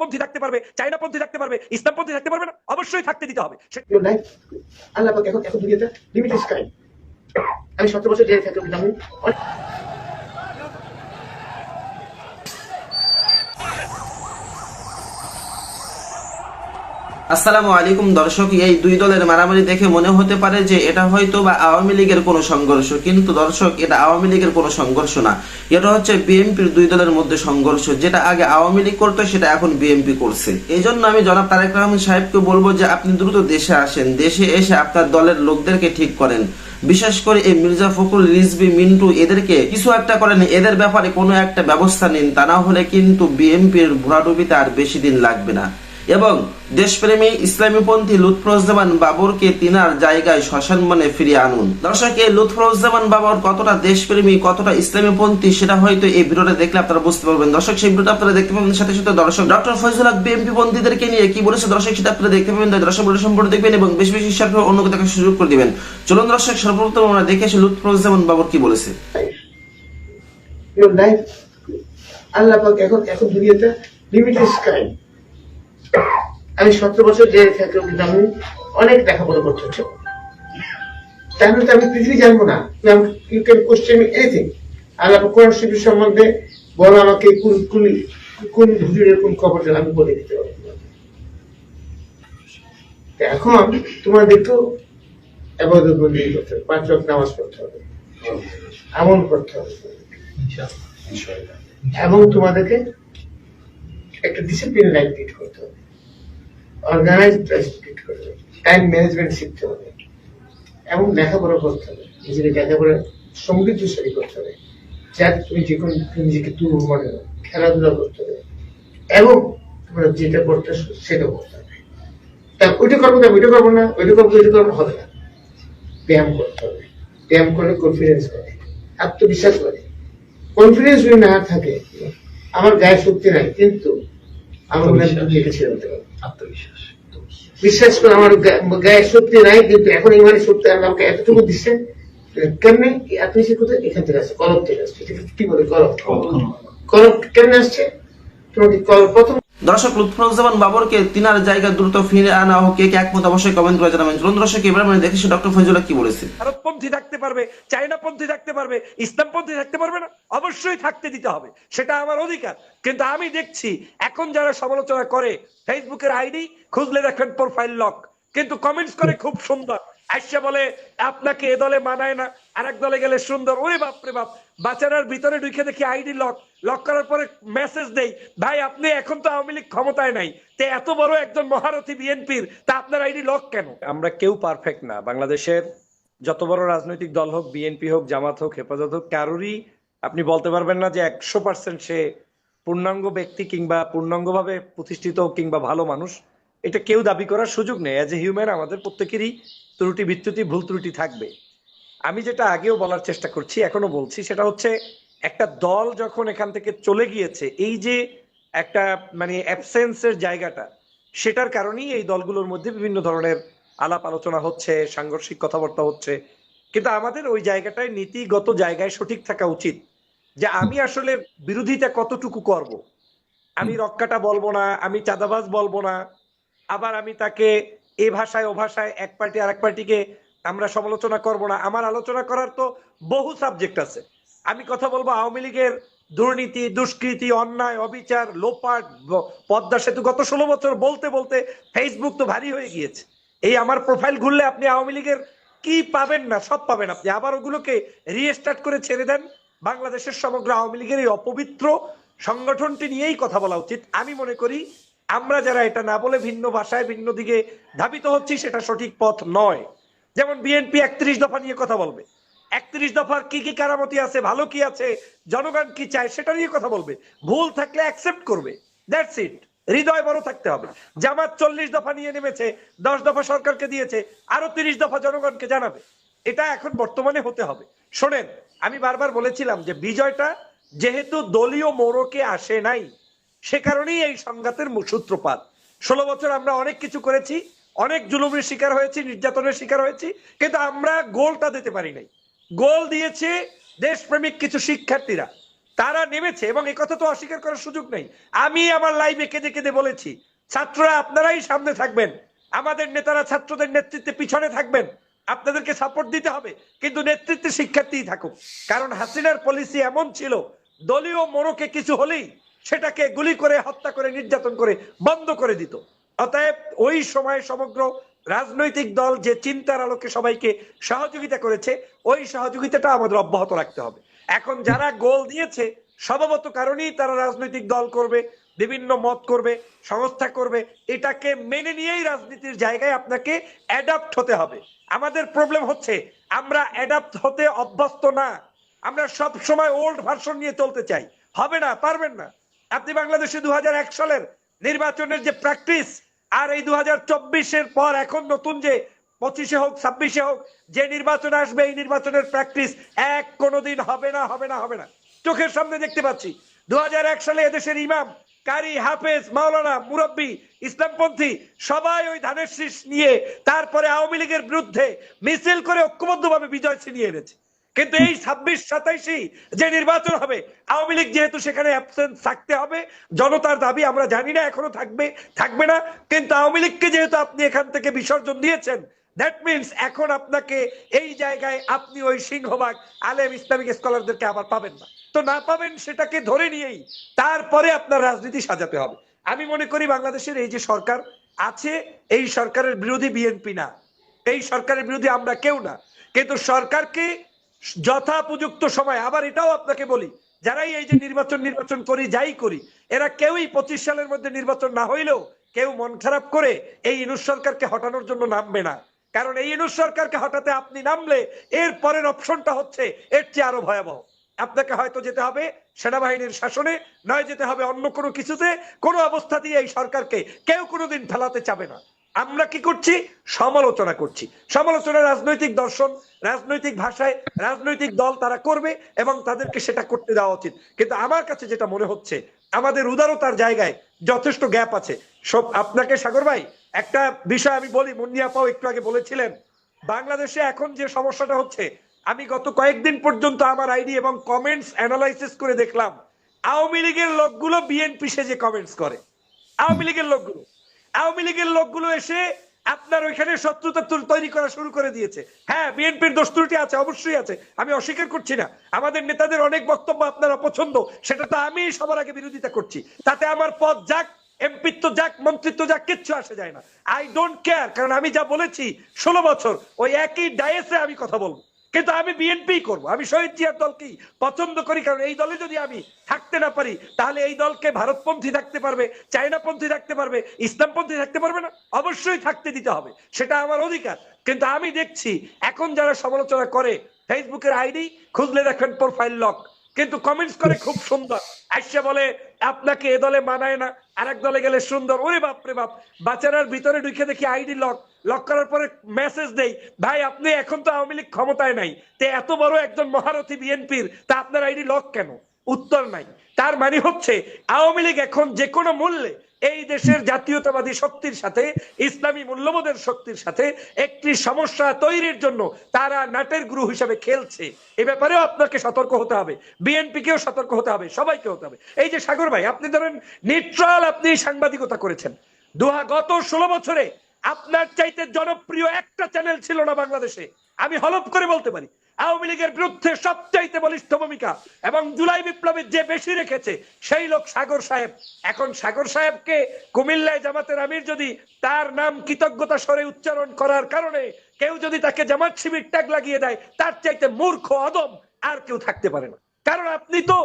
পন্থী থাকতে পারবে চাইনা পন্থী থাকতে পারবে, ইসলাম পন্থী থাকতে পারবে না, অবশ্যই থাকতে দিতে হবে। আল্লাহ এখন আমি সতেরো বছর জেলে থাকতে আসসালামু আলাইকুম দর্শক, এই দুই দলের মারামারি দেখে মনে হতে পারে যে এটা হয়তো বা আওয়ামী লীগের কোনো সংঘর্ষ, কিন্তু দর্শক, এটা আওয়ামী লীগের কোনো সংঘর্ষ না। এটা হচ্ছে বিএনপির দুই দলের মধ্যে সংঘর্ষ, যেটা আগে আওয়ামী লীগ করতো, সেটা এখন বিএনপি করছে। এই জন্য আমি জনাব তারেক রহমান সাহেবকে বলব যে আপনি দ্রুত দেশে আসেন, দেশে এসে আপনার দলের লোকদেরকে ঠিক করেন। বিশেষ করে এই মির্জা ফখরুল রিজবি মিন্টু, এদেরকে কিছু একটা করেন, এদের ব্যাপারে কোনো একটা ব্যবস্থা নিন, তা না হলে কিন্তু বিএনপির ভরাডুবিতে আর বেশি দিন লাগবে না। এবং দেশপ্রেমী ইসলামীপন্থী লুৎফরুজ্জামান বাবরকে তিনার জায়গায় শ্মশান মনে ফিরিয়ে আনুন। দর্শক, এই লুৎফরুজ্জামান বাবর কতটা দেশপ্রেমী, কতটা ইসলামীপন্থী, সেটা হয়তো এই ভিডিওটা দেখলে আপনারা বুঝতে পারবেন। দর্শক, সেই ভিডিওটা আপনারা দেখতে পাবেন, সাথে সাথে দর্শক, ডক্টর ফয়জুল হক বিএনপি পন্থীদেরকে নিয়ে কি বলেছে দর্শক, সেটা আপনারা দেখতে পাবেন। দর্শক ভিডিও সম্পূর্ণ দেখবেন এবং বেশি বেশি শেয়ার করে অন্যকে দেখার সুযোগ করে দিবেন। চলুন দর্শক, সর্বপ্রথম আমরা দেখে আসি লুৎফরুজ্জামান বাবর কি বলেছে। আল্লাহ এখন এখন দুনিয়াতে লিমিটেড স্কাই আমি সতেরো বছর জেলে থাকতে কিন্তু আমি অনেক লেখাপড়া করতে হচ্ছে। তাহলে তো আমি পৃথিবী জানব না। You can question anything Quran সম্বন্ধে বলো আমাকে কোন কোন কোন হুজুরের কোন খবর জানা আমি বলে দিতে পারব তা এখন আবাদত বন্দি করতে হবে পাঁচ ওয়াক্ত নামাজ পড়তে হবে আমল করতে হবে। এবং তোমাদেরকে একটা ডিসিপ্লিন লাইফ লিড করতে হবে। অর্গানাইজ লাইফ লিড করতে হবে। টাইম ম্যানেজমেন্ট শিখতে হবে। এবং লেখাপড়া করতে হবে। নিজেকে লেখাপড়া সমৃদ্ধশালী করতে হবে। যাতে তুমি যে কোনো নিজেকে তুল মনে হয়, খেলাধুলা করতে হবে। এবং তোমরা যেটা করতে সেটা করতে হবে। তা ওইটা করব না ওইটা করব না ওইটা করব ওইটা করব হবে না। ব্যায়াম করতে হবে। ব্যায়াম করলে কনফিডেন্স করে আত্মবিশ্বাস করে কনফিডেন্স যদি না থাকে আমার গায়ে শক্তি নাই। কিন্তু আমার মনে এটা ছেড়ে দিতে পারব আত্মবিশ্বাস বিশ্বাস করে আমার গায়ে শক্তি নাই কিন্তু এখন ইমানের শক্তি আল্লাহ আমাকে এতটুকু দিচ্ছে কেমনে? আপনি আত্মবিশ্বাস কোথায়? এখান থেকে আসছে কলম থেকে আসছে। কি বলে? কলম। কলম। কেমনে আসছে? তোমাকে কল প্রথম দর্শক লুৎফরুজ্জামান বাবরকে তিনার জায়গা দ্রুত ফিরে আনা হোক, কে একমত অবশ্যই কমেন্ট করে জানাবেন। চলুন দর্শক, এবার আমরা দেখেছি ডক্টর ফজলুল্লাহ কি বলেছে। ভারতপন্থী থাকতে পারবে চাইনা পন্থী থাকতে পারবে ইসলাম পন্থী থাকতে পারবে না, অবশ্যই থাকতে দিতে হবে, সেটা আমার অধিকার। কিন্তু আমি দেখছি, এখন যারা সমালোচনা করে, ফেসবুকের আইডি খুঁজলে দেখবেন প্রোফাইল লক কিন্তু কমেন্টস করে খুব সুন্দর। আইসা বলে, আপনাকে এ দলে মানায় না, আরেক দলে গেলে সুন্দর, ওরে বাপরে বাপ। বাচ্চারার ভিতরে ঢুকে দেখি আইডি লক লক করার পরে মেসেজ দেই, ভাই, আপনি এখন তো আওয়ামী লীগ ক্ষমতায় নাই, তে এত বড় একজন মহারথী বিএনপির, তা আপনার আইডি লক কেন? আমরা কেউ পারফেক্ট না, বাংলাদেশের যত বড় রাজনৈতিক দল হোক, বিএনপি হোক, জামাত হোক, হেফাজত হোক, কারোরই আপনি বলতে পারবেন না যে একশো পার্সেন্ট সে পূর্ণাঙ্গ ব্যক্তি কিংবা পূর্ণাঙ্গভাবে প্রতিষ্ঠিত কিংবা ভালো মানুষ, এটা কেউ দাবি করার সুযোগ নেই। অ্যাজ এ হিউম্যান আমাদের প্রত্যেকেরই ত্রুটি বিচ্যুতি ভুল ত্রুটি থাকবে। আমি যেটা আগেও বলার চেষ্টা করছি এখনও বলছি সেটা হচ্ছে একটা দল যখন এখান থেকে চলে গিয়েছে এই যে একটা মানে অ্যাবসেন্সের জায়গাটা সেটার কারণেই এই দলগুলোর মধ্যে বিভিন্ন ধরনের আলাপ আলোচনা হচ্ছে সাংঘর্ষিক কথাবার্তা হচ্ছে। কিন্তু আমাদের ওই জায়গাটায় নীতিগত জায়গায় সঠিক থাকা উচিত যে আমি আসলে বিরোধিতা কতটুকু করব। আমি রক্ষাটা বলব না আমি চাঁদাবাজ বলব না আবার আমি তাকে এ ভাষায় ও ভাষায় এক পার্টি আর এক পার্টিকে আমরা সমালোচনা করব না। আমার আলোচনা করার তো বহু সাবজেক্ট আছে। আমি কথা বলব আওয়ামী লীগের দুর্নীতি, দুষ্কৃতি, অন্যায়, অবিচার, লোপাট পদ্মা সেতু গত ষোলো বছর বলতে বলতে ফেসবুক তো ভারী হয়ে গিয়েছে। এই আমার প্রোফাইল ঘুরলে আপনি আওয়ামী লীগের কি পাবেন না, সব পাবেন আপনি। আবার ওগুলোকে রিস্টার্ট করে ছেড়ে দেন। বাংলাদেশের সমগ্র আওয়ামী লীগের এই অপবিত্র সংগঠনটি নিয়েই কথা বলা উচিত। আমি মনে করি, আমরা যারা এটা না বলে ভিন্ন ভাষায় ভিন্ন দিকে ধাবিত হচ্ছি, সেটা সঠিক পথ নয়। যেমন বিএনপি একত্রিশ দফা নিয়ে কথা বলবে। একত্রিশ দফার কি কি কারামতি আছে, ভালো কি আছে, জনগণ কি চায় সেটা নিয়ে কথা বলবে। ভুল থাকলে অ্যাকসেপ্ট করবে। দ্যাটস ইট হৃদয় বড় থাকতে হবে। জামাত চল্লিশ দফা নিয়ে নেমেছে, দশ দফা সরকারকে দিয়েছে, আরও তিরিশ দফা জনগণকে জানাবে। এটা এখন বর্তমানে হতে হবে। শোনেন, আমি বারবার বলেছিলাম যে বিজয়টা যেহেতু দলীয় মোড়কে আসে নাই, সে কারণেই এই সংঘাতের সূত্রপাত। ষোলো বছর আমরা অনেক কিছু করেছি অনেক জুলুমের শিকার হয়েছি, নির্যাতনের শিকার হয়েছি, কিন্তু আমরা গোলটা দিতে পারি নাই। গোল দিয়েছে দেশপ্রেমিক কিছু শিক্ষার্থীরা। তারা নেমেছে এবং এই কথা তো অস্বীকার করার সুযোগ নেই। আমি আমার লাইভে কেঁদে কেঁদে বলেছি, ছাত্ররা আপনারাই সামনে থাকবেন। আমাদের নেতারা ছাত্রদের নেতৃত্বে পিছনে থাকবেন। আপনাদেরকে সাপোর্ট দিতে হবে, কিন্তু নেতৃত্বে শিক্ষার্থীই থাকুক। কারণ হাসিনার পলিসি এমন ছিল, দলীয় মোড়কে কিছু হলেই সেটাকে গুলি করে, হত্যা করে, নির্যাতন করে, বন্ধ করে দিত। অতএব ওই সময় সমগ্র রাজনৈতিক দল যে চিন্তার আলোকে সবাইকে সহযোগিতা করেছে, ওই সহযোগিতাটা আমাদের অব্যাহত রাখতে হবে। এখন যারা গোল দিয়েছে, স্বভাবত কারণেই তারা রাজনৈতিক দল করবে, বিভিন্ন মত করবে, সংস্থা করবে, এটাকে মেনে নিয়েই রাজনীতির জায়গায় আপনাকে অ্যাডাপ্ট হতে হবে। আমাদের প্রবলেম হচ্ছে, আমরা অ্যাডাপ্ট হতে অভ্যস্ত না। আমরা সব সময় ওল্ড ভার্সন নিয়ে চলতে চাই। হবে না, পারবেন না। আপনি বাংলাদেশে দু সালের নির্বাচনের যে প্র্যাকটিস আর এই দু হাজার পর এখন নতুন যে পঁচিশে হোক, ছাব্বিশে হোক, যে নির্বাচন আসবে, এই নির্বাচনের প্র্যাকটিস এক কোনোদিন হবে না হবে না হবে না। চোখের সামনে দেখতে পাচ্ছি। দু হাজার এক সালে এদেশের ইমাম, কারি হাফেজ, মাওলানা, মুরব্বী, ইসলামপন্থী, সবাই ওই ধানের শীষ নিয়ে তারপরে আওয়ামী লীগের বিরুদ্ধে মিছিল করে ঐক্যবদ্ধভাবে বিজয় ছিনিয়ে এনেছে। কিন্তু এই ছাব্বিশ সাতাইশই যে নির্বাচন হবে, আওয়ামী লীগ যেহেতু সেখানে অ্যাবসেন্ট থাকতে হবে, জনতার দাবি আমরা জানি না, এখনও থাকবে থাকবে না। কিন্তু আওয়ামী লীগকে যেহেতু আপনি এখান থেকে বিসর্জন দিয়েছেন দ্যাট মিনস এখন আপনাকে এই জায়গায় আপনি ওই সিংহবাগ আলেম ইসলামিক স্কলারদেরকে আবার পাবেন না। তো না পাবেন সেটাকে ধরে নিয়েই তারপরে আপনার রাজনীতি সাজাতে হবে। আমি মনে করি বাংলাদেশের এই যে সরকার আছে, এই সরকারের বিরোধী বিএনপি না। এই সরকারের বিরোধী আমরা কেউ না। কিন্তু সরকারকে যথাপযুক্ত সময়, আবার এটাও আপনাকে বলি, যারাই এই যে নির্বাচন নির্বাচন করি, যাই করি, এরা কেউই পঁচিশ সালের মধ্যে নির্বাচন না হইলেও কেউ মন খারাপ করে এই ইনুস সরকারকে হটানোর জন্য নামবে না। কারণ এই ইনুস সরকারকে হটাতে আপনি নামলে এর পরের অপশনটা হচ্ছে, এর চেয়ে আরও ভয়াবহ। আপনাকে হয়তো যেতে হবে সেনাবাহিনীর শাসনে, নয় যেতে হবে অন্য কোনো কিছুতে, কোনো অবস্থা দিয়ে এই সরকারকে কেউ কোনোদিন ফেলাতে চাবে না। আমরা কি করছি? সমালোচনা করছি। সমালোচনা রাজনৈতিক দর্শন, রাজনৈতিক ভাষায় রাজনৈতিক দল তারা করবে এবং তাদেরকে সেটা করতে দেওয়া উচিত। কিন্তু আমার কাছে যেটা মনে হচ্ছে, আমাদের উদারতার জায়গায় যথেষ্ট গ্যাপ আছে। সব আপনাকে সাগর ভাই, একটা বিষয় আমি বলি মুন্নিয়া পাও একটু আগে বলেছিলেন, বাংলাদেশে এখন যে সমস্যাটা হচ্ছে, আমি গত কয়েকদিন পর্যন্ত আমার আইডি এবং কমেন্টস অ্যানালাইসিস করে দেখলাম, আওয়ামী লীগের লোকগুলো বিএনপি সে যে কমেন্টস করে, আওয়ামী লীগের লোকগুলো। আওয়ামী লীগের লোকগুলো এসে আপনার ওইখানে শত্রুতা তৈরি করা শুরু করে দিয়েছে। হ্যাঁ বিএনপির দোষ ত্রুটি আছে, অবশ্যই আছে। আমি অস্বীকার করছি না। আমাদের নেতাদের অনেক বক্তব্য আপনারা পছন্দ সেটা তো আমি সবার আগে বিরোধিতা করছি। তাতে আমার পদ যাক, এমপিত্ব যাক, মন্ত্রিত্ব যাক, কিচ্ছু আসে যায় না। আই ডোন্ট কেয়ার কারণ আমি যা বলেছি ষোলো বছর, ওই একই ডায়েসে আমি কথা বলব। কিন্তু আমি বিএনপি করব। আমি শহীদ জিয়ার দলকেই পছন্দ করি কারণ এই দলে যদি আমি থাকতে না পারি তাহলে এই দলকে ভারতপন্থী থাকতে পারবে চায়নাপন্থী থাকতে পারবে ইসলামপন্থী থাকতে পারবে না। অবশ্যই থাকতে দিতে হবে সেটা আমার অধিকার। কিন্তু আমি দেখছি এখন যারা সমালোচনা করে ফেসবুকের আইডি খুঁজলে দেখবেন প্রোফাইল লক কিন্তু কমেন্টস করে খুব সুন্দর। আইসা বলে আপনাকে এ দলে মানায় না আরেক দলে গেলে সুন্দর। ওরে বাপরে বাপ বাচ্চারার ভিতরে ঢুকে দেখি আইডি লক লক করার পরে মেসেজ দেই, ভাই, আপনি এখন তো আওয়ামী লীগ ক্ষমতায় নাই, তে এত বড় একজন মহারথী বিএনপির, তা আপনার আইডি লক কেন? উত্তর নাই। তার মানে হচ্ছে, আওয়ামী লীগ এখন যে কোনো মূল্যে এই দেশের জাতীয়তাবাদী শক্তির সাথে, ইসলামী মূল্যবোধের শক্তির সাথে একটি সমস্যা তৈরির জন্য তারা নাটের গুরু হিসাবে খেলছে। এ ব্যাপারেও আপনাকে সতর্ক হতে হবে। বিএনপিকেও সতর্ক হতে হবে, সবাইকে হতে হবে। এই যে সাগর ভাই, আপনি ধরেন নিউট্রাল আপনি সাংবাদিকতা করেছেন। দুহা গত ষোলো বছরে আপনার চাইতে জনপ্রিয় একটা চ্যানেল ছিল না বাংলাদেশে। আমি হলপ করে বলতে পারি। আওয়ামী লীগের বিরুদ্ধে সবচাইতে বলিষ্ঠ ভূমিকা এবং জুলাই বিপ্লবের যে বেশি রেখেছে, সেই লোক সাগর সাহেব। এখন সাগর সাহেবকে কুমিল্লায় জামাতের আমির যদি তার নাম কৃতজ্ঞতা স্বরে উচ্চারণ করার কারণে কেউ যদি তাকে জামাত শিবির ট্যাগ লাগিয়ে দেয়, তার চাইতে মূর্খ, অদম আর কেউ থাকতে পারে না। কারণ আপনি তো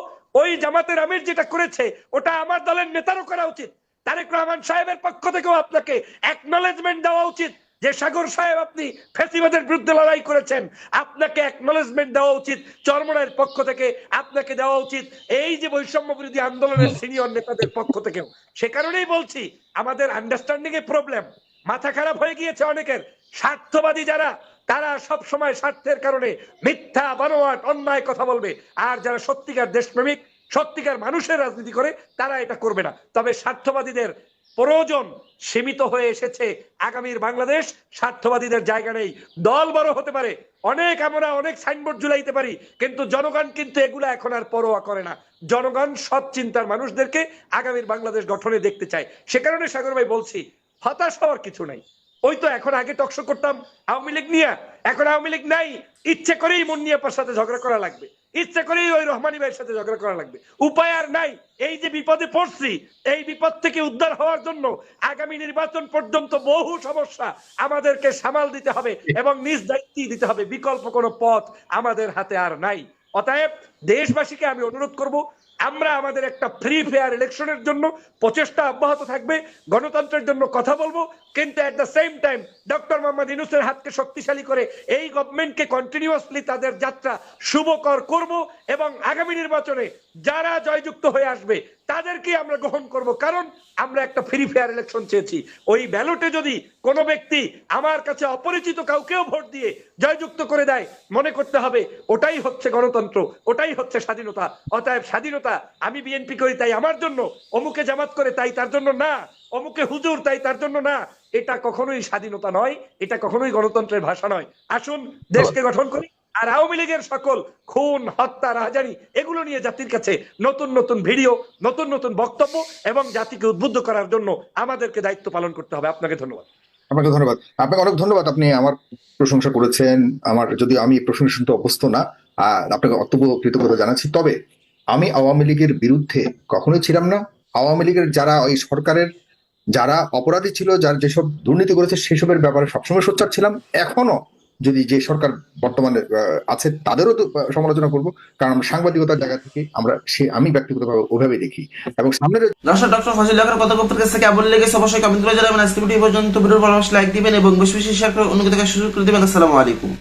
ওই জামাতের আমির যেটা করেছে, ওটা আমার দলের নেতারও করা উচিত। তারেক রহমান সাহেবের পক্ষ থেকেও আপনাকে একনলেজমেন্ট দেওয়া উচিত যে সাগর সাহেব আপনি ফেসিবাদের বিরুদ্ধে লড়াই করেছেন। আপনাকে একনলেজমেন্ট দেওয়া উচিত চরমনায়ের পক্ষ থেকে আপনাকে দেওয়া উচিত এই যে বৈষম্য বিরোধী আন্দোলনের সিনিয়র নেতাদের পক্ষ থেকেও। সে কারণেই বলছি আমাদের আন্ডারস্ট্যান্ডিং এ প্রবলেম মাথা খারাপ হয়ে গিয়েছে অনেকের। স্বার্থবাদী যারা তারা সব সময় স্বার্থের কারণে মিথ্যা বানোয়াট অন্যায় কথা বলবে। আর যারা সত্যিকার দেশপ্রেমিক সত্যিকার মানুষের রাজনীতি করে, তারা এটা করবে না। তবে স্বার্থবাদীদের প্রয়োজন সীমিত হয়ে এসেছে আগামীর বাংলাদেশ। স্বার্থবাদীদের জায়গা নেই। দল বড় হতে পারে। অনেক আমরা অনেক সাইনবোর্ড ঝুলাইতে পারি, কিন্তু জনগণ কিন্তু এগুলো এখন আর পরোয়া করে না। জনগণ সৎ চিন্তার মানুষদেরকে আগামীর বাংলাদেশ গঠনে দেখতে চায়। সে কারণে সাগর ভাই বলছি, হতাশ হওয়ার কিছু নাই। ওই তো এখন আগে টকশো করতাম, আওয়ামী লীগ নিয়ে, এখন আওয়ামী লীগ নাই। ইচ্ছে করেই মন মুন্নিয়াপার সাথে ঝগড়া করা লাগবে। ইচ্ছে করেই ওই রহমানি ভাইয়ের সাথে ঝগড়া করা লাগবে। উপায় আর নাই। এই যে বিপদে পড়ছি, এই বিপদ থেকে উদ্ধার হওয়ার জন্য আগামী নির্বাচন পর্যন্ত বহু সমস্যা আমাদেরকে সামাল দিতে হবে এবং নিজ দায়িত্ব দিতে হবে। বিকল্প কোনো পথ আমাদের হাতে আর নাই। অতএব দেশবাসীকে আমি অনুরোধ করব আমরা আমাদের একটা ফ্রি ফেয়ার ইলেকশনের জন্য প্রচেষ্টা অব্যাহত থাকবে, গণতন্ত্রের জন্য কথা বলব, কিন্তু at the same time doctor Mohammad ইনুসের হাতকে শক্তিশালী করে এই গভর্নমেন্টকে কন্টিনিউয়াসলি তাদের যাত্রা শুভকর করব এবং আগামী নির্বাচনে যারা জয়যুক্ত হয়ে আসবে তাদেরকে আমরা গ্রহণ করব। কারণ আমরা একটা ফ্রি ফেয়ার ইলেকশন চেয়েছি। ওই ব্যালটে যদি কোনো ব্যক্তি আমার কাছে অপরিচিত কাউকেও ভোট দিয়ে জয়যুক্ত করে দেয়, মনে করতে হবে ওটাই হচ্ছে গণতন্ত্র, ওটাই হচ্ছে স্বাধীনতা। অতএব স্বাধীনতা আমি বিএনপি করি তাই আমার জন্য, অমুকে জামাত করে তাই তার জন্য না, অমুকে হুজুর তাই তার জন্য না। এটা কখনোই স্বাধীনতা নয়, এটা কখনোই গণতন্ত্রের ভাষা নয়। আসুন দেশকে গঠন করি। আর আওয়ামী লীগের সকল খুন, হত্যা রাজানি এগুলো নিয়ে জাতির কাছে নতুন নতুন ভিডিও, নতুন নতুন বক্তব্য এবং জাতিকে উদ্বুদ্ধ করার জন্য আমাদেরকে দায়িত্ব পালন করতে হবে। আপনাকে ধন্যবাদ। আপনাকে ধন্যবাদ। আপনাকে অনেক ধন্যবাদ আপনি আমার প্রশংসা করেছেন। আমার যদি আমি প্রশংসা শুনতে অভ্যস্ত না, আর আপনাকে অত্যন্ত কৃতজ্ঞতা জানাচ্ছি। তবে আমি আওয়ামী লীগের বিরুদ্ধে কখনোই ছিলাম না। আওয়ামী লীগের যারা ওই সরকারের, যারা অপরাধী ছিল, যারা যেসব দুর্নীতি করেছে, সেসবের ব্যাপারে সবসময় সোচ্চার ছিলাম। এখনও যদি যে সরকার বর্তমানে আছে, তাদেরও তো সমালোচনা করব। কারণ আমরা সাংবাদিকতার জায়গা থেকে আমরা সে, আমি ব্যক্তিগতভাবে ওভাবে দেখি। এবং সামনের দর্শক, ডক্টর ফজল লাগার কথা গুপ্তের কাছে কেমন লেগেছে। অবশ্যই কমেন্ট করে জানাবেন। আজকে ভিডিও পর্যন্ত। ভিডিওর ভালোবাসা, লাইক দিবেন এবং বেশি বেশি শেয়ার করে অন্যকে দেখার সুযোগ করে দিবেন। আসসালামু আলাইকুম।